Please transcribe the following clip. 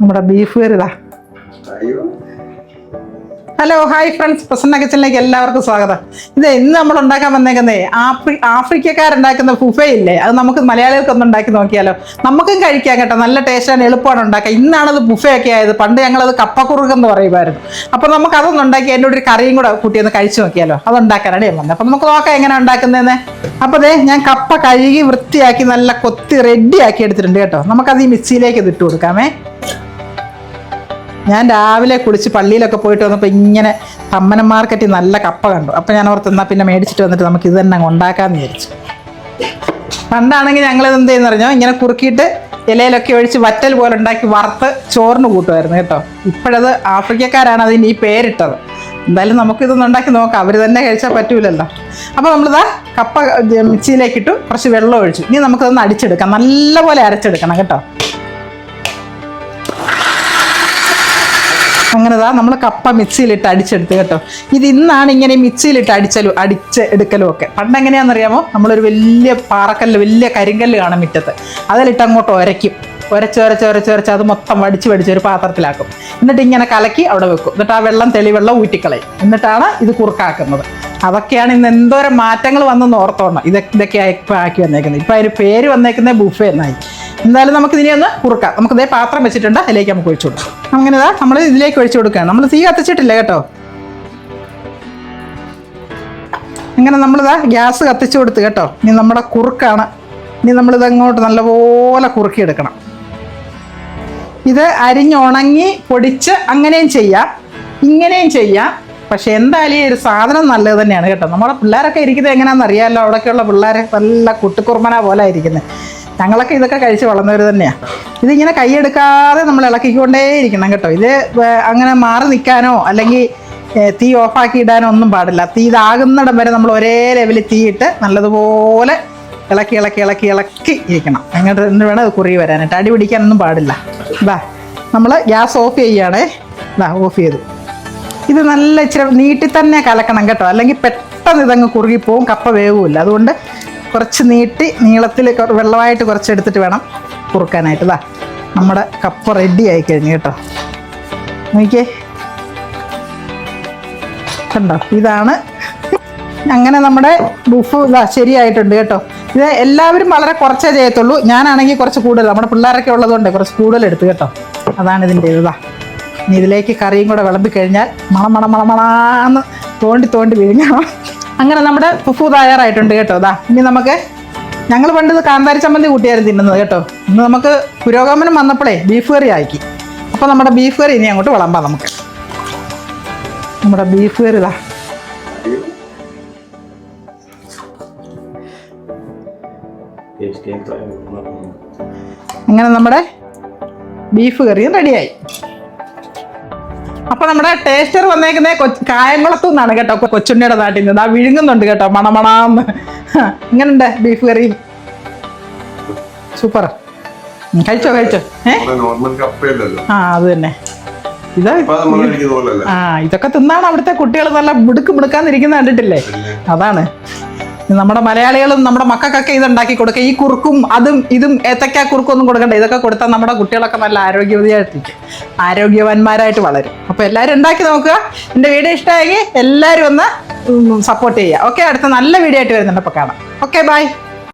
നമ്മുടെ ബീഫ് കറിതാ hello hi friends. Prasanna കിച്ചണിലേക്ക് എല്ലാവർക്കും സ്വാഗതം. ഇത് ഇന്ന് നമ്മൾ ഉണ്ടാക്കാൻ വന്നേക്കുന്നേ ആഫ്രി ആഫ്രിക്കക്കാരുണ്ടാക്കുന്ന ഫുഫേ ഇല്ലേ അത് നമുക്ക് മലയാളികൾക്കൊന്ന് ഉണ്ടാക്കി നോക്കിയാലോ. നമുക്കും കഴിക്കാം കേട്ടോ. നല്ല ടേസ്റ്റാണ് എളുപ്പമാണ് ഉണ്ടാക്കുക ഇന്നാണത് ബുഫേ ഒക്കെ ആയത്. പണ്ട് ഞങ്ങളത് കപ്പക്കുറുക്കെന്ന് പറയുമായിരുന്നു. അപ്പോൾ നമുക്ക് അതൊന്നും ഉണ്ടാക്കി എന്റെ ഒരു കറിയും കൂടെ കൂട്ടി ഒന്ന് കഴിച്ചു നോക്കിയാലോ. അത് ഉണ്ടാക്കാനാണ് ഞാൻ വന്നത്. അപ്പോൾ നമുക്ക് നോക്കാം എങ്ങനെ ഉണ്ടാക്കുന്നതെന്ന് അപ്പോൾ ദേ ഞാൻ കപ്പ കഴുകി വൃത്തിയാക്കി നല്ല കൊത്തി റെഡിയാക്കി എടുത്തിട്ടുണ്ട് കേട്ടോ. നമുക്കത് ഈ മിക്സിയിലേക്ക് ഇതിട്ട് കൊടുക്കാമേ. ഞാൻ രാവിലെ കുളിച്ച് പള്ളിയിലൊക്കെ പോയിട്ട് വന്നപ്പോൾ ഇങ്ങനെ തമ്മനം മാർക്കറ്റിൽ നല്ല കപ്പ കണ്ടു. അപ്പോൾ ഞാൻ ഓർത്ത് എന്നാൽ പിന്നെ മേടിച്ചിട്ട് വന്നിട്ട് നമുക്ക് ഇത് തന്നെ ഉണ്ടാക്കാമെന്ന് വിചാരിച്ചു. പണ്ടാണെങ്കിൽ ഞങ്ങൾ ഇത് എന്ത് ചെയ്യുന്ന പറഞ്ഞോ ഇങ്ങനെ കുറുക്കിയിട്ട് ഇലയിലൊക്കെ ഒഴിച്ച് വറ്റൽ പോലെ ഉണ്ടാക്കി വറുത്ത് ചോറിന് കൂട്ടുമായിരുന്നു കേട്ടോ. ഇപ്പോഴത് ആഫ്രിക്കക്കാരാണ് അതിന് ഈ പേരിട്ടത്. എന്തായാലും നമുക്കിതൊന്നും ഉണ്ടാക്കി നോക്കാം. അവർ തന്നെ കഴിച്ചാൽ പറ്റൂലല്ലോ. അപ്പോൾ നമ്മളിതാ കപ്പ മിക്സിയിലേക്കിട്ടു കുറച്ച് വെള്ളം ഒഴിച്ചു. ഇനി നമുക്കിതൊന്ന് അടിച്ചെടുക്കാം. നല്ലപോലെ അരച്ചെടുക്കണം കേട്ടോ. അങ്ങനെതാ നമ്മൾ കപ്പ മിക്സിയിലിട്ട് അടിച്ചെടുത്ത് കേട്ടോ. ഇത് ഇന്നാണ് ഇങ്ങനെ മിക്സിയിലിട്ട് അടിച്ചലും അടിച്ച് എടുക്കലും ഒക്കെ. പണ്ട് എങ്ങനെയാണെന്നറിയാമോ നമ്മളൊരു വലിയ പാറക്കല്ല് വലിയ കരിങ്കല്ല് കാണും മുറ്റത്ത്. അതിലിട്ട് അങ്ങോട്ട് ഉരയ്ക്കും ഉരച്ച് ഉരച്ച് ഉരച്ച് ഉരച്ച് അത് മൊത്തം വടിച്ച് വടിച്ച് ഒരു പാത്രത്തിലാക്കും. എന്നിട്ട് ഇങ്ങനെ കലക്കി അവിടെ വെക്കും. എന്നിട്ട് ആ വെള്ളം തെളിവെള്ളം ഊറ്റിക്കളയും. എന്നിട്ടാണ് ഇത് കുറുക്കാക്കുന്നത്. അതൊക്കെയാണ് ഇന്ന് എന്തോരം മാറ്റങ്ങൾ വന്നെന്ന് ഓർത്തോണം. ഇതൊക്കെ ഇതൊക്കെയാണ് ആക്കി വന്നേക്കുന്നത്. ഇപ്പം അതിന് പേര് വന്നേക്കുന്നത് ബുഫേ എന്നായി. എന്തായാലും നമുക്ക് ഇതിനെ ഒന്ന് കുറുക്കാം. നമുക്ക് ഇതേ പാത്രം വെച്ചിട്ടുണ്ട്. അതിലേക്ക് നമുക്ക് ഒഴിച്ചു കൊടുക്കാം. അങ്ങനെ ഇതാ നമ്മൾ ഇതിലേക്ക് ഒഴിച്ചു കൊടുക്കുകയാണ്. നമ്മൾ തീ കത്തിച്ചിട്ടില്ല കേട്ടോ. അങ്ങനെ നമ്മളിതാ ഗ്യാസ് കത്തിച്ചു കൊടുത്ത് കേട്ടോ. ഇനി നമ്മുടെ കുറുക്കാണ്. ഇനി നമ്മളിത് അങ്ങോട്ട് നല്ലപോലെ കുറുക്കിയെടുക്കണം. ഇത് അരിഞ്ഞുണങ്ങി പൊടിച്ച് അങ്ങനെയും ചെയ്യാം. ഇങ്ങനെയും ചെയ്യാം. പക്ഷെ എന്തായാലും ഈ ഒരു സാധനം നല്ലത് തന്നെയാണ് കേട്ടോ. നമ്മുടെ പിള്ളേരൊക്കെ ഇരിക്കുന്നത് എങ്ങനെയാണെന്ന് അറിയാമല്ലോ അവിടെയൊക്കെയുള്ള പിള്ളേർ നല്ല കുട്ടിക്കുറുമന പോലെ ഇരിക്കുന്നത് ഞങ്ങളൊക്കെ ഇതൊക്കെ കഴിച്ച് വളർന്നവർ തന്നെയാണ് ഇതിങ്ങനെ കൈയെടുക്കാതെ നമ്മൾ ഇളക്കിക്കൊണ്ടേ ഇരിക്കണം കേട്ടോ. ഇത് അങ്ങനെ മാറി നിൽക്കാനോ അല്ലെങ്കിൽ തീ ഓഫാക്കി ഇടാനോ ഒന്നും പാടില്ല. തീ ഇതാകുന്നിടം വരെ നമ്മൾ ഒരേ ലെവലിൽ തീയിട്ട് നല്ലതുപോലെ ഇളക്കി ഇളക്കി ഇളക്കി ഇളക്കി ഇരിക്കണം. അങ്ങോട്ട് എന്ന് വേണം അത് കുറി വരാനായിട്ട്. അടി പിടിക്കാനൊന്നും പാടില്ല. ഇതാ നമ്മൾ ഗ്യാസ് ഓഫ് ചെയ്യുകയാണേ. ഇതാ ഓഫ് ചെയ്തു. ഇത് നല്ല ഇച്ചിരി നീട്ടി തന്നെ കലക്കണം കേട്ടോ. അല്ലെങ്കിൽ പെട്ടെന്ന് ഇതങ്ങ് കുറുകിപ്പോവും കപ്പ വേവുമില്ല. അതുകൊണ്ട് കുറച്ച് നീട്ടി നീളത്തിൽ വെള്ളമായിട്ട് കുറച്ച് എടുത്തിട്ട് വേണം കുറുക്കാനായിട്ട്. ഇതാ നമ്മുടെ കപ്പ് റെഡി ആയി കഴിഞ്ഞു കേട്ടോ. നോക്കിയേ. കണ്ടോ? ഇതാണ് അങ്ങനെ നമ്മുടെ ബുഫ് ഇതാ ശരിയായിട്ടുണ്ട് കേട്ടോ. ഇത് എല്ലാവരും വളരെ കുറച്ചേ ചെയ്യത്തുള്ളൂ. ഞാനാണെങ്കിൽ കുറച്ച് കൂടുതൽ നമ്മുടെ പിള്ളേരൊക്കെ ഉള്ളതുകൊണ്ട് കുറച്ച് കൂടുതൽ എടുത്തു കേട്ടോ. അതാണ് ഇതിന്റെ ഇതാ ഇനി ഇതിലേക്ക് കറിയും കൂടെ വിളമ്പി കഴിഞ്ഞാൽ മണം മണം മണം മണാന്ന് തോണ്ടി തോണ്ടി വിഴുങ്ങണം. അങ്ങനെ നമ്മുടെ ഫുഫു തയ്യാറായിട്ടുണ്ട് കേട്ടോ. ദാ ഇനി നമുക്ക് ഞങ്ങൾ പണ്ട് കാന്താരി ചമ്മന്തി കൂട്ടിയായിരുന്നു തിന്നുന്നത് കേട്ടോ. ഇന്ന് നമുക്ക് പുരോഗമനം വന്നപ്പോഴേ ബീഫ് കറി ആക്കി. അപ്പോൾ നമ്മുടെ ബീഫ് കറി ഇനി അങ്ങോട്ട് വിളമ്പാം നമുക്ക്. നമ്മുടെ ബീഫ് കറി ഇതാ അങ്ങനെ നമ്മുടെ ബീഫ് കറിയും റെഡിയായി അപ്പൊ നമ്മുടെ ടേസ്റ്റർ വന്നേക്കുന്നത് കൊച്ച് കായംകുളത്തു നിന്നാണ് കേട്ടോ കൊച്ചുണ്ണിയുടെ നാട്ടിൽ നിന്ന്. ആ വിഴുങ്ങുന്നുണ്ട് കേട്ടോ. മണമണാന്ന്. ഇങ്ങനുണ്ട് ബീഫ് കറി സൂപ്പർ കഴിച്ചോ കഴിച്ചോ? ആ അത് തന്നെ. ഇത് ആ ഇതൊക്കെ തിന്നാണ് അവിടുത്തെ കുട്ടികൾ നല്ല മിടുക്ക് മുടുക്കാന്നിരിക്കുന്ന കണ്ടിട്ടില്ലേ? അതാണ്. നമ്മുടെ മലയാളികളും നമ്മുടെ മക്കൾക്കൊക്കെ ഇത് ഉണ്ടാക്കി കൊടുക്കുക. ഈ കുറുക്കും അതും ഇതും ഏത്തക്ക കുറുക്കും ഒന്നും കൊടുക്കണ്ട. ഇതൊക്കെ കൊടുത്താൽ നമ്മുടെ കുട്ടികളൊക്കെ നല്ല ആരോഗ്യവതിയായിട്ടിരിക്കും. ആരോഗ്യവാന്മാരായിട്ട് വളരും. അപ്പോൾ എല്ലാവരും ഉണ്ടാക്കി നോക്കുക. എന്റെ വീഡിയോ ഇഷ്ടമായെങ്കിൽ എല്ലാവരും ഒന്ന് സപ്പോർട്ട് ചെയ്യുക. ഓക്കെ അടുത്ത നല്ല വീഡിയോ ആയിട്ട് വരുന്നുണ്ട്. അപ്പോൾ കാണാം. Okay bye